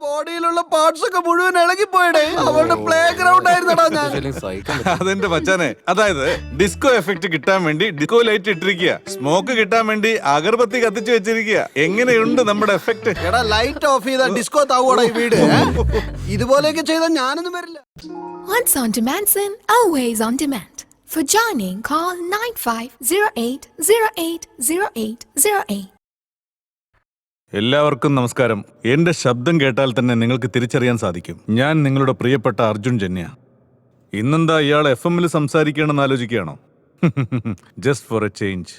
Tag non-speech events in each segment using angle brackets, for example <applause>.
ബോഡിയിലുള്ള parts ഒക്കെ മുഴുവൻ ഇളകിപ്പോയിടേ. അവളുടെ പ്ലേ ഗ്രൗണ്ട് ആയിരുന്നടാ ഞാൻ. <laughs> അതെന്റെ മച്ചാനെ. അതായത് ഡിസ്കോ എഫക്ട് കിട്ടാൻ വേണ്ടി ഡിസ്കോ ലൈറ്റ് ഇട്ടിരിക്കുക. സ്മോക്ക് കിട്ടാൻ വേണ്ടി അഗർബത്തി കത്തിച്ചു വെച്ചിരിക്കുക. എങ്ങനെയുണ്ട് നമ്മുടെ എഫക്ട് എടാ ലൈറ്റ് ഓഫ് ചെയ്താ ഡിസ്കോ താവോടാ ഈ വീട് ഏ? ഇതുപോലെയൊക്കെ ചെയ്താൽ ഞാനൊന്നും വരില്ല. Once on demand, always always on demand. For joining, call 9508080808. എല്ലാവർക്കും നമസ്കാരം. എന്റെ ശബ്ദം കേട്ടാൽ തന്നെ നിങ്ങൾക്ക് തിരിച്ചറിയാൻ സാധിക്കും. ഞാൻ നിങ്ങളുടെ പ്രിയപ്പെട്ട അർജുൻ ജന്യ. ഇന്നെന്താ ഇയാൾ എഫ് എമ്മിൽ സംസാരിക്കണമെന്ന് ആലോചിക്കുകയാണോ? ജസ്റ്റ് ഫോർ എ ചേഞ്ച്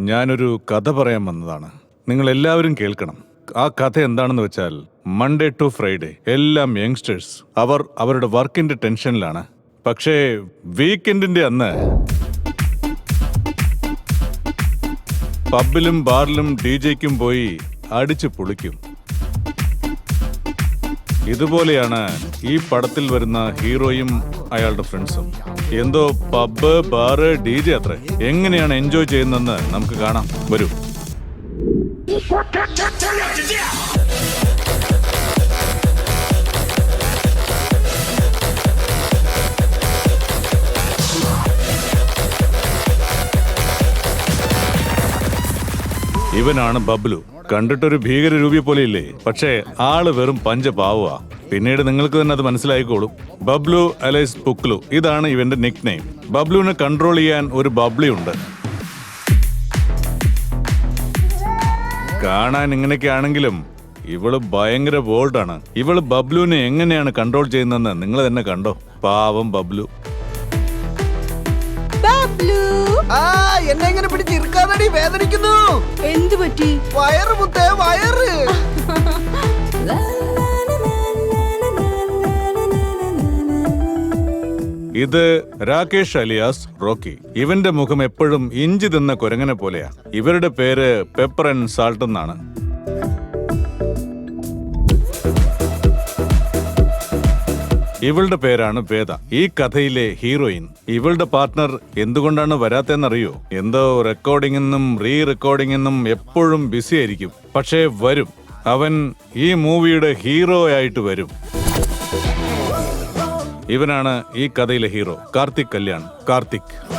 ഞാനൊരു കഥ പറയാൻ വന്നതാണ്. നിങ്ങൾ എല്ലാവരും കേൾക്കണം. ആ കഥ എന്താണെന്ന് വെച്ചാൽ മൺഡേ ടു ഫ്രൈഡേ എല്ലാം യങ്സ്റ്റേഴ്സ് അവർ അവരുടെ വർക്കിന്റെ ടെൻഷനിലാണ്. പക്ഷേ വീക്കെൻഡിന്റെ അന്ന് പബ്ബിലും ബാറിലും ഡി ജെക്കും പോയി അടിച്ചു പൊളിക്കും. ഇതുപോലെയാണ് ഈ പടത്തിൽ വരുന്ന ഹീറോയും അയാളുടെ ഫ്രണ്ട്സും. എന്തോ പബ് ബാറ് ഡി ജെ അത്ര. എങ്ങനെയാണ് എൻജോയ് ചെയ്യുന്നതെന്ന് നമുക്ക് കാണാം. വരൂ. ഇവനാണ് ബബ്ലു. കണ്ടിട്ടൊരു ഭീകരരൂപിയെ പോലെയില്ലേ? പക്ഷേ ആൾ വെറും പഞ്ചപാവുക പിന്നീട് നിങ്ങൾക്ക് തന്നെ അത് മനസ്സിലായിക്കോളും. ബബ്ലു അലൈസ് പുക്ലു ഇതാണ് ഇവന്റെ നിക് നെയിം ബബ്ലുവിനെ കൺട്രോൾ ചെയ്യാൻ ഒരു ബബ്ലി ഉണ്ട് കാണാൻ ഇങ്ങനെയൊക്കെ ആണെങ്കിലും ഇവൾ ഭയങ്കര ബോൾഡാണ് ഇവൾ ബബ്ലുവിനെ എങ്ങനെയാണ് കൺട്രോൾ ചെയ്യുന്നതെന്ന് നിങ്ങൾ തന്നെ കണ്ടോ? പാവം ബബ്ലു! ആ എന്നെ എങ്ങനെ പിടിച്ച് ഇറുക്കാതടി വേദനിക്കുന്നു. എന്തു പറ്റി? വയറ് മുത്തേ വയറ്. ഇത് രാകേഷ് അലിയാസ് റോക്കി. ഇവന്റെ മുഖം എപ്പോഴും ഇഞ്ചി തിന്ന കുരങ്ങനെ പോലെയാ. ഇവരുടെ പേര് പെപ്പർ ആൻഡ് സാൾട്ട് എന്നാണ്. ഇവളുടെ പേരാണ് വേദ. ഈ കഥയിലെ ഹീറോയിൻ. ഇവളുടെ പാർട്ട്ണർ എന്തുകൊണ്ടാണ് വരാത്തെന്നറിയോ എന്തോ റെക്കോർഡിംഗെന്നും റീ റെക്കോർഡിംഗെന്നും എപ്പോഴും ബിസി ആയിരിക്കും. പക്ഷേ വരും. അവൻ ഈ മൂവിയുടെ ഹീറോ ആയിട്ട് വരും. ഇവനാണ് ഈ കഥയിലെ ഹീറോ. കാർത്തിക് കല്യാൺ. കാർത്തിക്.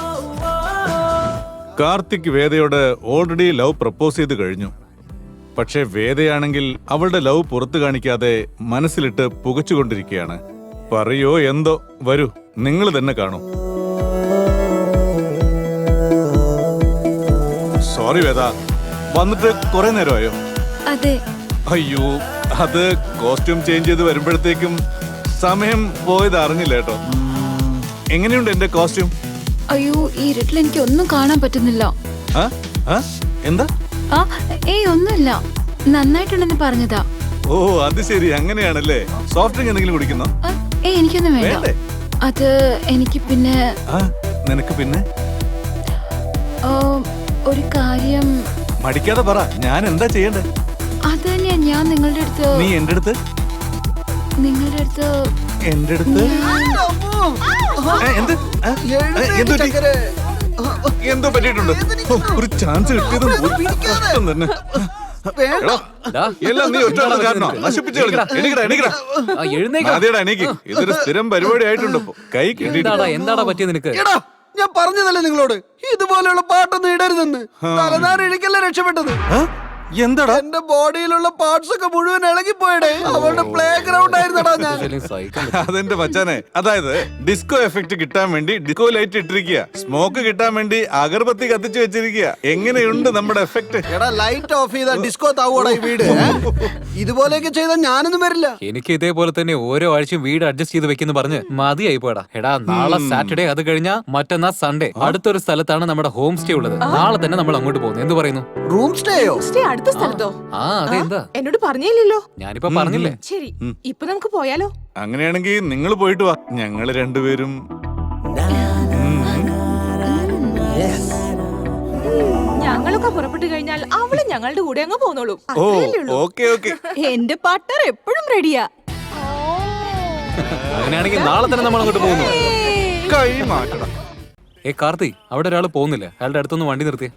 കാർത്തിക് വേദയോട് ഓൾറെഡി ലവ് പ്രപ്പോസ് ചെയ്ത് കഴിഞ്ഞു. പക്ഷേ വേദയാണെങ്കിൽ അവളുടെ ലവ് പുറത്തു കാണിക്കാതെ മനസ്സിലിട്ട് പുകച്ചുകൊണ്ടിരിക്കുകയാണ്. പറയോ എന്തോ? വരൂ നിങ്ങൾ തന്നെ കാണൂ. സോറി വേദ വന്നിട്ട് കുറെ നേരമായോ? അതെ. അയ്യോ അത് കോസ്റ്റ്യൂം ചേഞ്ച് ചെയ്ത് വരുമ്പോഴത്തേക്കും സമയം പോയത് അറിഞ്ഞില്ല കേട്ടോ. എങ്ങനെയുണ്ട് എന്റെ കോസ്റ്റ്യൂം അയ്യോ ഈ ഇരുട്ടിൽ എനിക്ക് ഒന്നും കാണാൻ പറ്റുന്നില്ല. ആ? ആ? എന്താ? ആ ഏയ് ഒന്നുമില്ല. നന്നായിട്ടുണ്ടെന്ന് പറഞ്ഞതാ. ഓ അത് ശരി അങ്ങനെയാണല്ലേ? സോഫ്റ്റ് ഡ്രിങ്ക് എന്തെങ്കിലും കുടിക്കുന്നോ? ആ, ഏയ് എനിക്കൊന്നും വേണ്ട വേണ്ടേ? അത് എനിക്ക് പിന്നെ ആ നിനക്ക് പിന്നെ ആ, ഒരു കാര്യം മടിക്കാതെ പറ ഞാൻ എന്താ ചെയ്യണ്ടേ അത് തന്നെയാ ഞാൻ നിങ്ങളുടെ അടുത്ത് നീ എന്റെ അടുത്ത് നിങ്ങളുടെ അടുത്ത് എന്റെ അടുത്ത് ഏ, എന്ത് ആ? ഏ, എന്ത് പറ്റി? എന്തോ പറ്റിയിട്ടുണ്ട് ഓ, ഒരു ചാൻസ് കിട്ടിയത് പോയി. കഷ്ടം തന്നെ എടാ, എല്ലാം നീ ഒറ്റ കാരണോ? നശിപ്പിച്ചു കളഞ്ഞു. എണീക്കടാ, എണീക്കടാ. ആദ്യടാ എണീക്ക്. ഇതൊരു സ്ഥിരം പരിപാടി ആയിട്ടുണ്ട് ഇപ്പൊ. കൈ എന്താടാ കിട്ടിയിട്ടുണ്ട് എന്താടാ പറ്റിയത് നിനക്ക്? എടാ ഞാൻ പറഞ്ഞതല്ലേ നിങ്ങളോട്? ഇതുപോലെയുള്ള പാട്ടൊന്നും ഇടരുതെന്ന്. തലനാരിഴിക്കല്ലേ രക്ഷപ്പെട്ടത്? എന്താടാ? എന്റെ ബോഡിയിലുള്ള പാർട്സ് ഒക്കെ മുഴുവൻ ഇളകിപ്പോയിടേ. അവളുടെ പ്ലേ ഗ്രൗണ്ട് ആയിരുന്നടാ ഞാൻ. അതെന്റെ മച്ചാനെ അതായത് ഡിസ്കോ എഫക്ട് കിട്ടാൻ വേണ്ടി ഡിസ്കോ ലൈറ്റ് ഇട്ടിരിക്കുക സ്മോക്ക് കിട്ടാൻ വേണ്ടി അഗർബത്തി കത്തിച്ചു വെച്ചിരിക്കുക എങ്ങനെയുണ്ട് നമ്മുടെ എഫക്ട് എടാ ലൈറ്റ് ഓഫ് ചെയ്ത ഡിസ്കോ താവോടാ ഈ വീട്. ഏ? ഇതുപോലെയൊക്കെ ചെയ്താൽ ഞാനൊന്നും വരില്ല. എനിക്ക് ഇതേപോലെ തന്നെ ഓരോ ആഴ്ചയും വീട് അഡ്ജസ്റ്റ് ചെയ്ത് വെക്കുന്നു പറഞ്ഞ് മതിയായി പോടാ എടാ നാളെ സാറ്റർഡേ അത് കഴിഞ്ഞാ മറ്റന്നാ സൺഡേ അടുത്തൊരു സ്ഥലത്താണ് നമ്മുടെ ഹോം സ്റ്റേ ഉള്ളത് നാളെ തന്നെ നമ്മൾ അങ്ങോട്ട് പോകുന്നു. എന്ത് പറയുന്നു? റൂം സ്റ്റേയോ? സ്റ്റേ അടുത്ത സ്ഥലത്തോ? ആ അതെ എന്താ? എന്നോട് പറഞ്ഞില്ലല്ലോ. ഞാനിപ്പോ പറഞ്ഞില്ലേ? ശരി ഇപ്പൊ നമുക്ക് പോയാലോ? അങ്ങനെയാണെങ്കിൽ നിങ്ങൾ പോയിട്ട് വാ. ഞങ്ങൾ രണ്ടുപേരും ഞങ്ങളൊക്കെ പുറപ്പെട്ടു കഴിഞ്ഞാൽ അവൾ ഞങ്ങളുടെ കൂടെ അങ്ങ് പോന്നോളൂ. ഓ. Okay okay. എന്റെ പാർട്ട്ണർ എപ്പോഴും റെഡിയാ അങ്ങനെയാണെങ്കിൽ നാളെ തന്നെ നമ്മൾ അങ്ങോട്ട് പോകുന്നു. കൈ മാറ്റണം. ഏ കാർത്തി അവിടെ ഒരാൾ പോകുന്നില്ല? അയാളുടെ അടുത്തൊന്ന് വണ്ടി നിർത്തിയേ.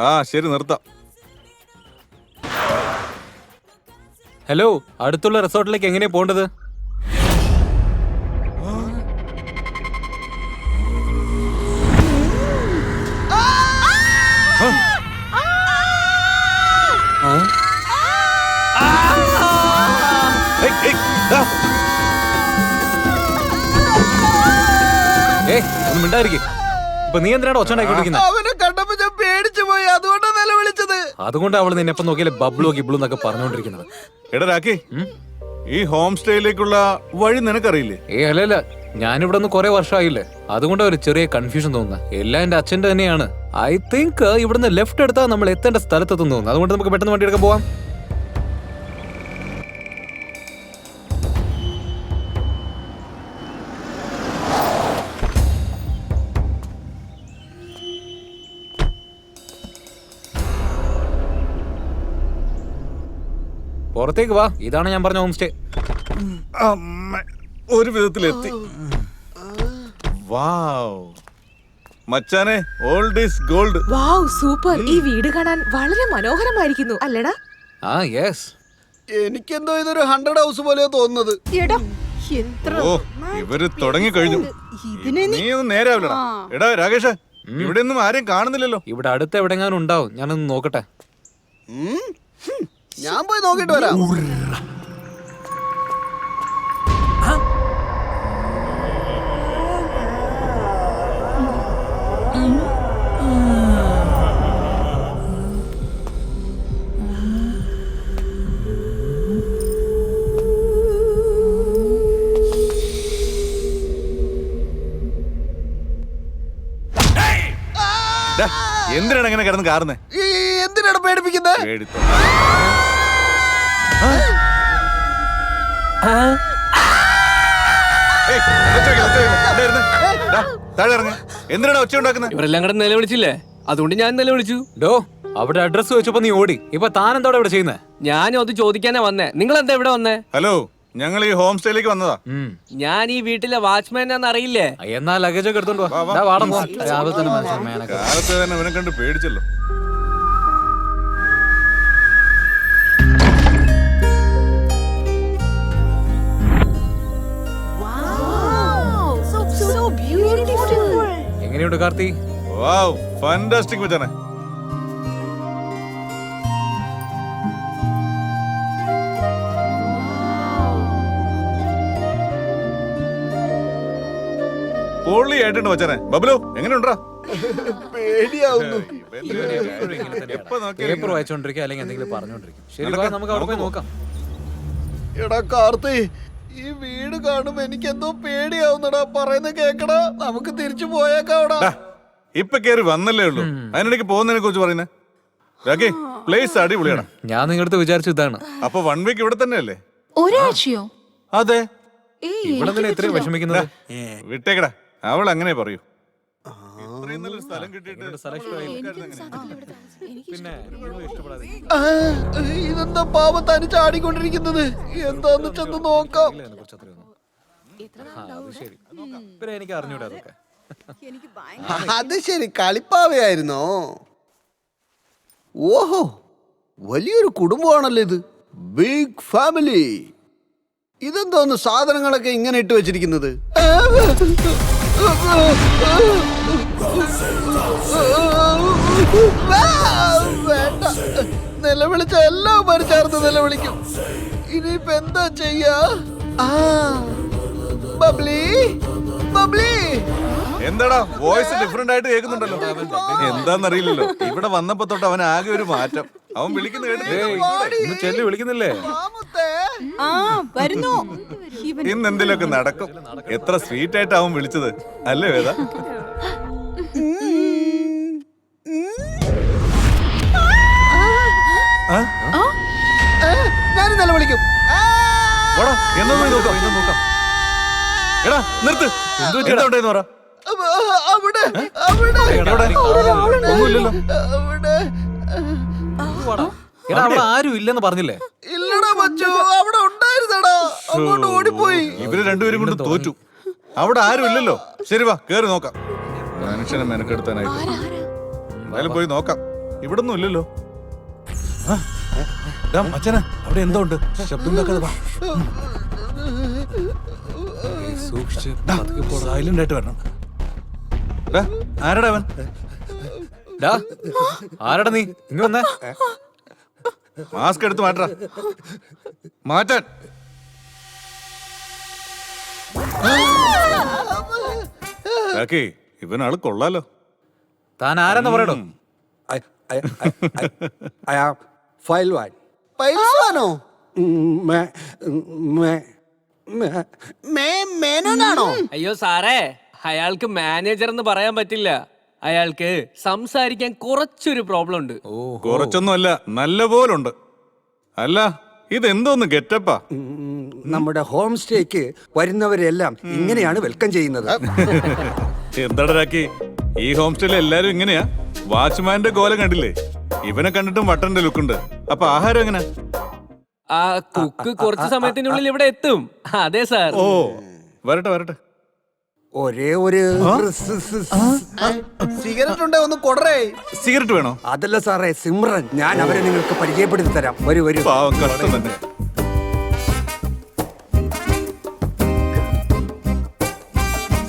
ആ ശരി നിർത്താം ഹലോ അടുത്തുള്ള റിസോർട്ടിലേക്ക് എങ്ങനെയാ പോണ്ടത്. ഏ ഒന്നും മിണ്ടായിരിക്കും ഇപ്പൊ നീ എന്തിനാണ് ഒച്ചണ്ടായിക്കൊണ്ടിരിക്കുന്നത് അവനെ കണ്ടപ്പോ ഞാൻ പേടിച്ചു പോയി അതുകൊണ്ടാണ് നിലവിളിച്ചത് അതുകൊണ്ട് അവൾ നിന്നെ എപ്പം നോക്കിയാലേ ബബ്ലു ഗിബ്ലു എന്നൊക്കെ പറഞ്ഞുകൊണ്ടിരിക്കുന്നത്. എടാ രാക്കി ഈ ഹോം സ്റ്റേയിലേക്കുള്ള വഴി നിനക്കറിയില്ലേ? ഏ അല്ല അല്ല ഞാനിവിടെ നിന്ന് കുറെ വർഷമായില്ലേ. അതുകൊണ്ട് ഒരു ചെറിയ കൺഫ്യൂഷൻ തോന്നുന്നു. എല്ലാം എന്റെ അച്ഛന്റെ തന്നെയാണ്. ഐ തിങ്ക് ഇവിടുന്ന് ലെഫ്റ്റ് എടുത്താൽ നമ്മൾ എത്തേണ്ട സ്ഥലത്തെത്തും തോന്നുന്നു. അതുകൊണ്ട് നമുക്ക് പെട്ടെന്ന് വണ്ടി എടുക്കാൻ പോവാം. പുറത്തേക്ക് വാ. ഇതാണ് ഞാൻ പറഞ്ഞ ഹോം സ്റ്റേ അമ്മ ഒരു വിധത്തിലെത്തി. വാവ്. മച്ചാനെ old is gold wow super. ഈ വീട് കാണാൻ വളരെ മനോഹരമായിരിക്കുന്നു അല്ലടാ? ആ യെസ് എനിക്കെന്തോ ഇതൊരു ഹൺഡ്രഡ് ഹൗസ് പോലെ തോന്നുന്നത്. എടാ എത്ര ഓ ഇവർ തുടങ്ങി കഴിഞ്ഞു നീ ഒന്നും നേരാവില്ലടാ. എടാ രാകേഷ് ഇവിടെ ഒന്നും ആരെയും കാണുന്നില്ലല്ലോ. ഇവിടെ അടുത്ത് എവിടെങ്ങാനും ഉണ്ടാവും. ഞാനൊന്ന് നോക്കട്ടെ. ഞാൻ പോയി നോക്കിട്ട് വരാം. എന്തിനാണ് അങ്ങനെ കിടന്ന് കാറുന്നേ? എന്തിനാണ് പേടിപ്പിക്കുന്നത് എന്തിനാണ് ഒച്ച ഉണ്ടാക്കുന്നത് ഇവരെല്ലാം കൂടെ നിലവിളിച്ചില്ലേ? അതുകൊണ്ട് ഞാൻ നിലവിളിച്ചു. ഡോ അവിടെ അഡ്രസ് വെച്ചപ്പോ നീ ഓടി. ഇപ്പൊ താൻ എന്താ ഇവിടെ ചെയ്യുന്നത് ഞാനും അത് ചോദിക്കാനാ വന്നേ. നിങ്ങൾ എന്താ ഇവിടെ വന്നേ? ഹലോ ഞങ്ങൾ ഈ ഹോം സ്റ്റേയിലേക്ക് വന്നതാ. ഞാൻ ഈ വീട്ടിലെ വാച്ച്മാൻ ആണെന്ന് അറിയില്ലേ? എന്നാ ലഗേജ് ഒക്കെ എടുത്തോണ്ട്. കാലത്ത് തന്നെ ഇവനെ കണ്ട് പേടിച്ചല്ലോ. എങ്ങനെയുണ്ട് കാർത്തി? വാവ് ഫാന്റാസ്റ്റിക് മച്ചാനെ പൊള്ളിയായിട്ടുണ്ട് മച്ചാനെ ബബ്ലു എങ്ങനെയുണ്ടാ? പേടിയാവുന്നു. എപ്പോ നോക്കിയാലും പേപ്പർ വായിച്ചോണ്ടിരിക്കുക അല്ലെങ്കിൽ എന്തെങ്കിലും പറഞ്ഞോണ്ടിരിക്കും. ശരി വാ, നമുക്ക് അവിടെ പോയി നോക്കാം. എടാ കാർത്തി ഈ വീട് കാണുമ്പോ എനിക്ക് എന്തോ പേടിയാവുന്നടാ. പറയുന്ന കേക്കടാ. നമുക്ക് തിരിച്ചു പോയേക്കാവടാ. ഇപ്പൊ കേറി വന്നല്ലേ ഉള്ളൂ. അതിനിടയ്ക്ക് പോകുന്നതിനെ കുറിച്ച് പറയുന്നേ. രാഖി പ്ലേസ് അടിപൊളിയാണ് ഞാൻ നിങ്ങളുടെ വിചാരിച്ചു ഇതാണ്. അപ്പൊ വൺ വീക്ക് ഇവിടെ തന്നെയല്ലേ? ഒരാഴ്ചയോ? അതെ. ഇവിടെ തന്നെ ഇത്രയും വിഷമിക്കുന്നത്? വിട്ടേക്കടാ. അവൾ അങ്ങനെ പറയൂ. ഇത്രയും നല്ലൊരു സ്ഥലം കിട്ടിയിട്ട് ഇവിടെ സ്ഥലം ഇഷ്ടമായില്ലേ? പിന്നെ ഇവിടെ ഇഷ്ടപ്പെടാതെ ആ, ഇതെന്താ പാവ തനിച്ച് ചാടിക്കൊണ്ടിരിക്കുന്നത്? എന്താന്ന് ചെന്ന് നോക്കാം. ഇല്ല, അതിനെക്കുറിച്ച് അത്രയൊന്നും. ആ, അത് ശരി. പിന്നെ എനിക്ക് അറിഞ്ഞൂടാ അതൊക്കെ. അത് ശരി. കളിപ്പാവയായിരുന്നോ? ഓഹോ വലിയൊരു കുടുംബമാണല്ലോ ഇത്. ബിഗ് ഫാമിലി ഇതെന്തോന്ന് സാധനങ്ങളൊക്കെ ഇങ്ങനെ ഇട്ട് വെച്ചിരിക്കുന്നത്? വേണ്ട നിലവിളിച്ച എല്ലാവരും ചേർത്ത് നിലവിളിക്കും. ഇനിയിപ്പോ എന്താ ചെയ്യാ? Bubbly bubbly. എന്താടാ വോയിസ് ഡിഫറെന്റ് ആയിട്ട് കേൾക്കുന്നുണ്ടല്ലോ. എന്താന്നറിയില്ലല്ലോ. ഇവിടെ വന്നപ്പോ തൊട്ട് അവൻ ആകെ ഒരു മാറ്റം. അവൻ വിളിക്കുന്ന കേട്ടില്ലേ? വിളിക്കുന്നില്ലേ? ആ വരുന്നു. ഇന്ന് എന്തിലൊക്കെ നടക്കും? എത്ര സ്വീറ്റ് ആയിട്ടാവും അവൻ വിളിച്ചത്. അല്ലേ വേദ? എന്നാ പോയി നോക്കാം. ഇന്നും നോക്കാം. എടാ നിർത്ത്. പറ. അവ- അവിടെ അവിടെ. ഒന്നുമില്ലല്ലോ. അവിടെ. വാടാ. എടാ അവിടെ ആരും ഇല്ലെന്ന് പറഞ്ഞില്ലേ? ഇല്ലടാ മച്ചു. അങ്ങോട്ട് ഓടിപ്പോയി. ഇവർ രണ്ടുപേരും കൊണ്ട് തോറ്റു. അവിടെ ആരും ഇല്ലല്ലോ. ശരി വാ കേറി നോക്കാം. മനുഷ്യനെ മെനക്കെടുത്താനായിട്ട്. എന്തായാലും പോയി നോക്കാം. ഇവിടൊന്നും ഇല്ലല്ലോ. ഡാ, അവിടെ എന്തോ ഉണ്ട്. ശബ്ദം വാ. സൂക്ഷിച്ച് സൈലന്റ് ആയിട്ട് വരണം. ആരടാ ആരെടാ അവൻ? ഡാ, ആരെടാ നീ? ഇങ്ങ് വന്നേ. മാസ്ക് എടുത്ത് മാറ്റാ മാറ്റാൻ. File കൊള്ളാലോ. താൻ ആരെന്ന് പറയണം? മേനോനാണോ? അയ്യോ സാറേ അയാൾക്ക് മാനേജർ എന്ന് പറയാൻ പറ്റില്ല. അയാൾക്ക് സംസാരിക്കാൻ കുറച്ചൊരു പ്രോബ്ലം ഉണ്ട്. കുറച്ചൊന്നും അല്ല നല്ല പോലുണ്ട് അല്ല ഇതെന്തോന്ന് ഗെറ്റപ്പാ? നമ്മുടെ ഹോം സ്റ്റേക്ക് വരുന്നവരെല്ലാം ഇങ്ങനെയാണ് വെൽക്കം ചെയ്യുന്നത്. എന്താടാ രാക്കി? ഈ ഹോം സ്റ്റേയിൽ എല്ലാരും ഇങ്ങനെയാ? വാച്ച്മാന്റെ കോലം കണ്ടില്ലേ? ഇവനെ കണ്ടിട്ടും വട്ടന്റെ ലുക്കുണ്ട്. അപ്പൊ ആഹാരം എങ്ങനെ? ആ കുക്ക് കുറച്ച് സമയത്തിനുള്ളിൽ ഇവിടെ എത്തും. അതെ സാർ. ഓ വരട്ടെ വരട്ടെ. ഒരേ ഒരു സിഗരറ്റ് ഉണ്ടേ ഒന്ന് കൊടറേ. സിഗരറ്റ് വേണോ? അതല്ല സാറേ സിമ്രൻ. ഞാൻ അവരെ നിങ്ങൾക്ക് പരിചയപ്പെടുത്തി തരാം. വരൂ വരൂ പാവം കഷ്ടം തന്നെ.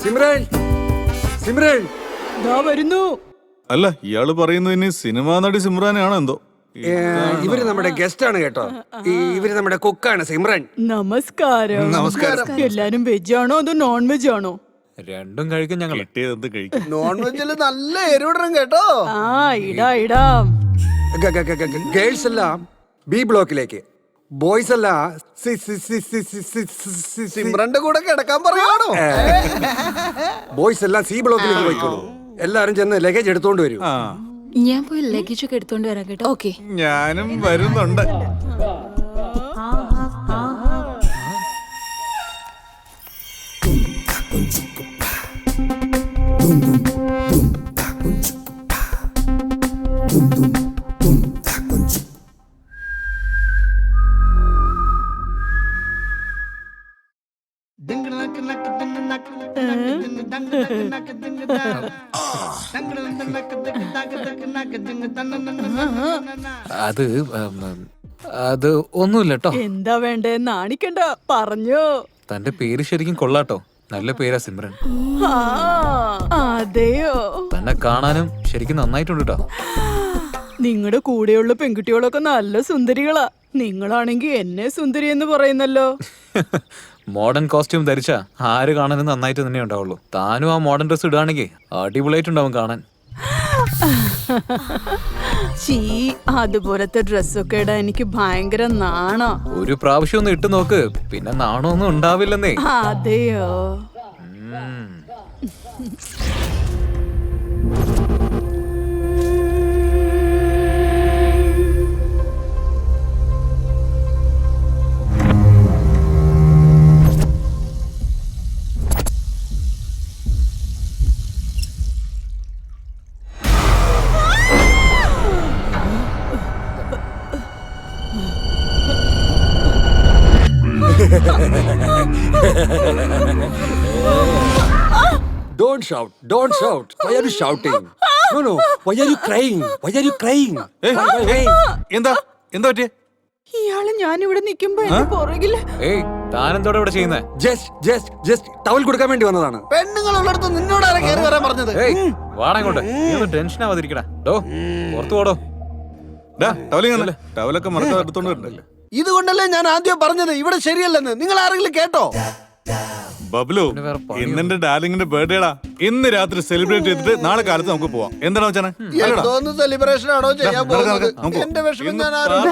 സിമ്രൻ. സിമ്രൻ. വരുന്നു. അല്ല ഇയാൾ പറയുന്നത് ഇനി സിനിമാ നടി സിമ്രാനാണ് എന്തോ? ഇവർ നമ്മുടെ ഗസ്റ്റ് ആണ് കേട്ടോ. ഇവർ നമ്മുടെ കുക്കാണ് സിമ്രൻ. നമസ്കാരം. നമസ്കാരം. എല്ലാരും വെജ് ആണോ അതോ നോൺ വെജ് ആണോ? രണ്ടും കഴിക്കും ഞങ്ങൾ കഴിക്കും? നോൺ വെജിൽ നല്ല എരിവിടണം കേട്ടോ. ആ ഇടാ ഇടാം. ഗേൾസ് എല്ലാം ബി ബ്ലോക്കിലേക്ക്. ബോയ്സ് അല്ല സി- സി- സി- സി- സി- സി- സി- സി- സി- സിമ്രന്റെ കൂടെ കിടക്കാൻ പറയാണോ? ബോയ്സ് എല്ലാം സി ബ്ലോക്കിലേക്ക് പോയിക്കോളൂ. എല്ലാരും ചെന്ന് ലഗേജ് എടുത്തോണ്ട് വരും. ഞാൻ പോയി ലഗേജ് ഒക്കെ എടുത്തോണ്ട് വരാം കേട്ടോ. ഓക്കെ ഞാനും വരുന്നുണ്ട്. അത് അത് ഒന്നുമില്ല കേട്ടോ എന്താ വേണ്ടേ? നാണിക്കണ്ട. പറഞ്ഞോ. തന്റെ പേര് ശരിക്കും കൊള്ളാട്ടോ. നല്ല പേരാ സിമ്രൻ. അതെയോ? തന്നെ കാണാനും ശരിക്കും നന്നായിട്ടുണ്ട് കേട്ടോ നിങ്ങളുടെ കൂടെയുള്ള പെൺകുട്ടികളൊക്കെ നല്ല സുന്ദരികളാ. നിങ്ങളാണെങ്കിൽ എന്നെ സുന്ദരി എന്ന് പറയുന്നല്ലോ. <laughs> മോഡേൺ കോസ്റ്റ്യൂം ധരിച്ച ആര് കാണാനും നന്നായിട്ട് തന്നെ ഉണ്ടാവുള്ളൂ. താനും ആ മോഡേൺ ഡ്രസ് ഇടുകയാണെങ്കിൽ അടിപൊളിയായിട്ടുണ്ടാവും കാണാൻ. <laughs> ചീ അതുപോലത്തെ ഡ്രസ്സൊക്കെ ഇടാൻ എനിക്ക് ഭയങ്കര നാണോ. ഒരു പ്രാവശ്യം ഒന്ന് ഇട്ട് നോക്ക്. പിന്നെ നാണമൊന്നും ഉണ്ടാവില്ലെന്നേ. അതെയോ? <laughs> Don't shout. Don't shout. Why are you shouting? No, no. Why are you crying? Why are you crying? ഏയ്, Why, why, why? എന്താ എന്താ പറ്റിയേ ഇയാൾ ഞാനിവിടെ നിക്കുമ്പോ എന്റെ പുറകിൽ ഏയ് താനെന്തോടെ ഇവിടെ ചെയ്യുന്നേ Just, just, just ടവൽ കൊടുക്കാൻ വേണ്ടി വന്നതാണ് പെണ്ണുങ്ങളുള്ളടത്ത് നിന്നോട് ആരാ കയറി വരാൻ പറഞ്ഞത് ഏയ് വാടാ ഇങ്ങോട്ട് നീ ഒന്ന് ടെൻഷൻ ആവാതിരിക്കടാ ഡോ പുറത്തു പോടോ ഡാ ടവലൊക്കെ മറക്കാതെ എടുത്തോണ്ട് വരണ്ടല്ലേ ഇതുകൊണ്ടല്ലേ ഞാൻ ആദ്യം പറഞ്ഞത്? ഇവിടെ ശരിയല്ലെന്ന്. നിങ്ങൾ ആരെങ്കിലും കേട്ടോ? ബബ്ലു ഇന്നെന്റെ ഡാർലിങ്ങിന്റെ ബർത്ത്ഡേടാ ഇന്ന് രാത്രി സെലിബ്രേറ്റ് ചെയ്തിട്ട് നാളെ കാലത്ത് നമുക്ക് പോവാം. എന്താണ് വെച്ചാണ് സെലിബ്രേഷൻ ആണോ ചെയ്യാൻ പോകുന്നത്? എന്റെ വിഷമം ഞാൻ ആരോട്